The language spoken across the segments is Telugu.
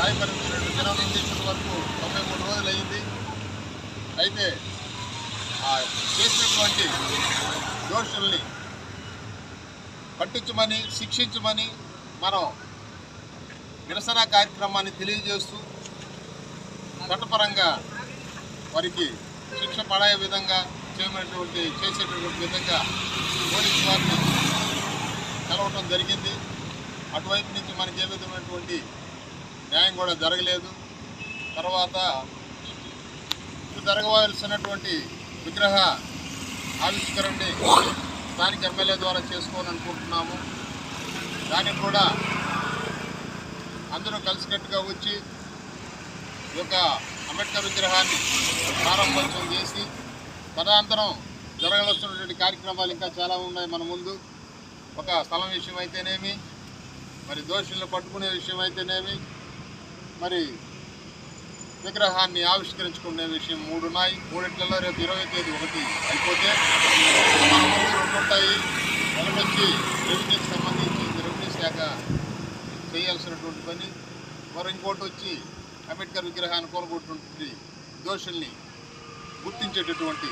గాయపడింది రెండు దినాల నుంచి ఇప్పటి వరకు తొంభై మూడు రోజులు అయింది అయితే ఆ చేసినటువంటి దోషుల్ని పట్టించమని శిక్షించమని మనం నిరసన కార్యక్రమాన్ని తెలియజేస్తూ చట్టపరంగా వారికి శిక్ష పడే విధంగా చేయమైనటువంటి చేసేటటువంటి విధంగా పోలీసు వారిని కలవటం జరిగింది. అటువైపు నుంచి మనకి ఏ విధమైనటువంటి న్యాయం కూడా జరగలేదు. తర్వాత ఇప్పుడు జరగవలసినటువంటి విగ్రహ ఆవిష్కరణని స్థానిక ఎమ్మెల్యే ద్వారా చేసుకోవాలనుకుంటున్నాము. దానికి కూడా అందరూ కలిసికట్టుగా వచ్చి ఈ యొక్క అంబేద్కర్ విగ్రహాన్ని ప్రారంభోత్సవం చేసి తదనంతరం జరగవలసినటువంటి కార్యక్రమాలు ఇంకా చాలా ఉన్నాయి మన ముందు. ఒక స్థలం విషయం అయితేనేమి మరి దోషులను పట్టుకునే విషయం అయితేనేమి మరి విగ్రహాన్ని ఆవిష్కరించుకునే విషయం మూడు ఉన్నాయి. మూడింటిలో రేపు ఇరవై తేదీ ఒకటి అయిపోతే రెండు ఉంటాయి. ఒకటి వచ్చి రెవెన్యూకి సంబంధించి రెవెన్యూ శాఖ చేయాల్సినటువంటి పని. మరి ఇంకోటి వచ్చి అంబేద్కర్ విగ్రహాన్ని కోలుకుంటున్నటువంటి దోషుల్ని గుర్తించేటటువంటి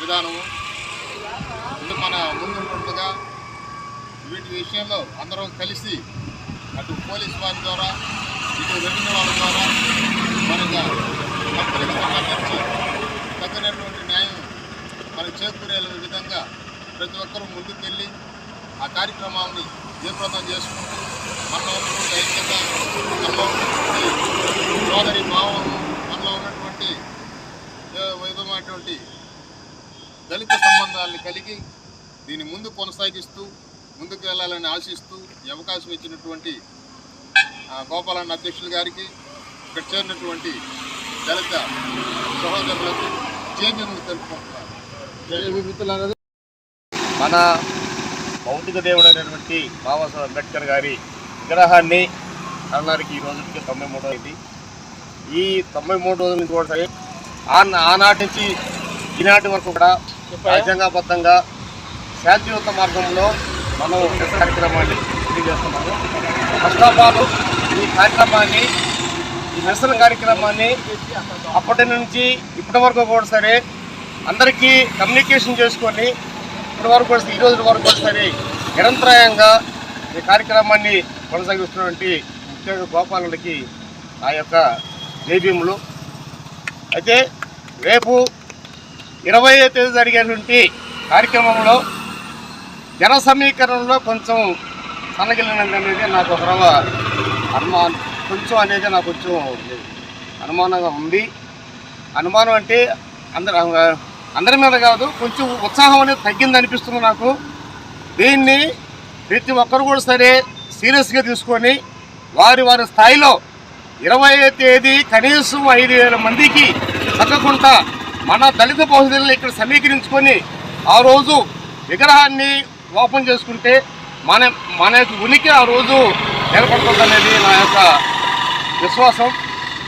విధానము. ఇది మన ముందుంటుండగా వీటి విషయంలో అందరం కలిసి అటు పోలీస్ వారి ద్వారా ఇటు వెళ్ళిన వాళ్ళ ద్వారా మనకు కంపెనీకి సంబంధించి తగినటువంటి న్యాయం మనకు చేకూరే విధంగా ప్రతి ఒక్కరూ ముందుకెళ్ళి ఆ కార్యక్రమాన్ని జయప్రదం చేసుకుంటూ మనలో ఉన్నటువంటి ఐక్యత మనలో ఉన్నటువంటి సోదరి భావం మనలో ఉన్నటువంటి విధమైనటువంటి దళిత సంబంధాలను కలిగి దీన్ని ముందు కొనసాగిస్తూ ముందుకు వెళ్ళాలని ఆశిస్తూ ఈ అవకాశం ఇచ్చినటువంటి గోపాలన్న అధ్యక్షులు గారికి ఇక్కడ చేరినటువంటి దళిత సహోదరులకు జేబీఎంలు తెలుపుకుంటున్నారు. మన భౌతిక దేవుడు అయినటువంటి బాబాసాహెబ్ అంబేద్కర్ గారి విగ్రహాన్ని అన్నారికి ఈ రోజుకి తొంభై మూడు అయింది ఈ తొంభై మూడు రోజుల నుంచి కూడా సరే ఆ- ఆనాటి నుంచి ఈనాటి వరకు కూడా రాజ్యాంగబద్ధంగా శాంతియుత మార్గంలో మనం కార్యక్రమాన్ని తెలియజేస్తున్నాము. ఫస్ట్ ఆఫ్ ఆల్ ఈ కార్యక్రమాన్ని ఈ నిరసన కార్యక్రమాన్ని అప్పటి నుంచి ఇప్పటి వరకు కూడా సరే అందరికీ కమ్యూనికేషన్ చేసుకొని ఇప్పటి వరకు కూడా ఈ రోజు వరకు కూడా సరే నిరంతరాయంగా ఈ కార్యక్రమాన్ని కొనసాగిస్తున్నటువంటి ముఖ్యంగా గోపాలకి ఆ యొక్క జైభీములు అయితే రేపు ఇరవై తేదీ జరిగేటువంటి కార్యక్రమంలో జన సమీకరణలో కొంచెం సన్నగిలినది అనేది నాకు ఒక రవ అనుమానం కొంచెం అనేది నాకు కొంచెం అనుమానంగా ఉంది. అనుమానం అంటే అందరు అందరి మీద కాదు కొంచెం ఉత్సాహం అనేది తగ్గింది అనిపిస్తుంది నాకు. దీన్ని ప్రతి ఒక్కరు కూడా సరే సీరియస్గా తీసుకొని వారి వారి స్థాయిలో ఇరవై తేదీ కనీసం ఐదు వేల మందికి తగ్గకుండా మన దళిత బహుజనులు ఇక్కడ సమీకరించుకొని ఆ రోజు విగ్రహాన్ని ఓపెన్ చేసుకుంటే మన మన యొక్క ఉనికి ఆ రోజు ఏర్పడుతుందనేది నా యొక్క విశ్వాసం.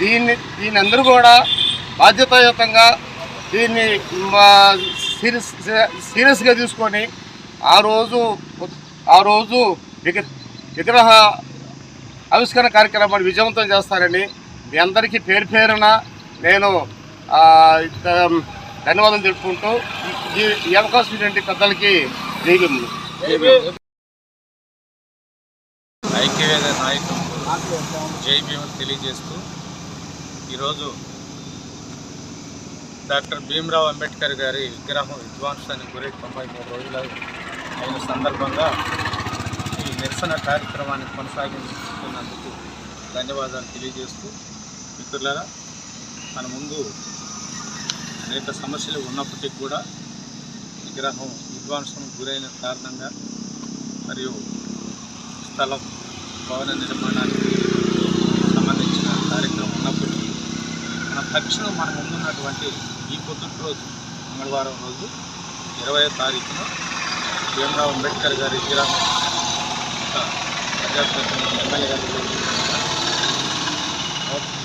దీన్ని దీని అందరూ కూడా బాధ్యతాయుతంగా దీన్ని మా సీరియస్ సీరియస్గా తీసుకొని ఆ రోజు ఆ రోజు విగ్రహ ఆవిష్కరణ కార్యక్రమాన్ని విజయవంతం చేస్తారని మీ అందరికీ పేరు పేరున నేను ధన్యవాదం ధన్యవాదాలు తెలుపుకుంటూ ఈ- అవకాశం పెద్దలకి జైబీములు ఐక్యవేద నాయకులు జై భీములు తెలియజేస్తూ ఈరోజు డాక్టర్ భీమరావు అంబేద్కర్ గారి విగ్రహం విధ్వంసానికి గురై తొంభై మూడు రోజులు అయిన సందర్భంగా ఈ నిరసన కార్యక్రమాన్ని కొనసాగిస్తున్నందుకు ధన్యవాదాలు తెలియజేస్తూ మిత్రులారా మన ముందు అనేక సమస్యలు ఉన్నప్పటికీ కూడా విగ్రహం విధ్వంసం గురైన కారణంగా మరియు స్థలం భవన నిర్మాణానికి సంబంధించిన కార్యక్రమం ఉన్నప్పటికీ మన తక్షణం మన ముందున్నటువంటి ఈ పొద్దుటి రోజు మంగళవారం రోజు ఇరవై తారీఖున భీమరావు అంబేద్కర్ గారి విగ్రహం ప్రజాప్రతినిధి ఎమ్మెల్యే గారి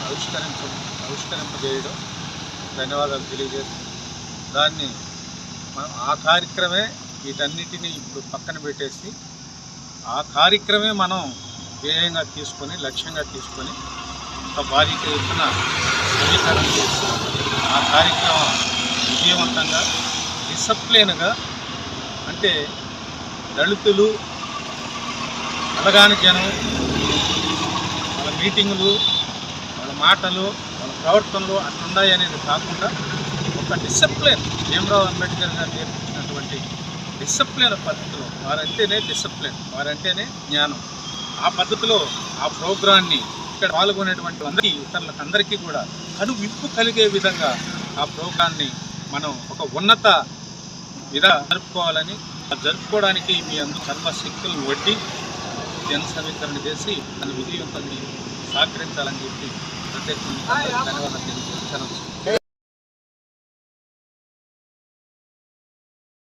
ఆవిష్కరించ ఆవిష్కరింపజేయడం ధన్యవాదాలు తెలియజేస్తుంది దాన్ని మనం ఆ కార్యక్రమే వీటన్నిటిని ఇప్పుడు పక్కన పెట్టేసి ఆ కార్యక్రమే మనం ధ్యేయంగా తీసుకొని లక్ష్యంగా తీసుకొని ఒక భారీ ఎత్తున సమీకరణ చేసి ఆ కార్యక్రమం విజయవంతంగా డిసప్లైన్గా అంటే దళితులు అలగాని జనం వాళ్ళ మీటింగులు వాళ్ళ మాటలు వాళ్ళ ప్రవర్తనలు అట్లున్నాయి అనేది కాకుండా ఒక డిసిప్లిన్ భీమరావు అంబేద్కర్ గారు నేర్పించినటువంటి డిసిప్లిన్ పద్ధతిలో వారంటేనే డిసిప్లిన్ వారంటేనే జ్ఞానం. ఆ పద్ధతిలో ఆ ప్రోగ్రాన్ని ఇక్కడ పాల్గొనేటువంటి అందరికీ ఇతరులకు అందరికీ కూడా కనువిప్పు కలిగే విధంగా ఆ ప్రోగ్రాన్ని మనం ఒక ఉన్నత విధా జరుపుకోవాలని ఆ జరుపుకోవడానికి మీ అందరూ సర్వశక్తులను వడ్డీ జన సమీకరణ చేసి దాన్ని విజయవంతంగా సహకరించాలని చెప్పి ప్రత్యేకంగా ధన్యవాదాలు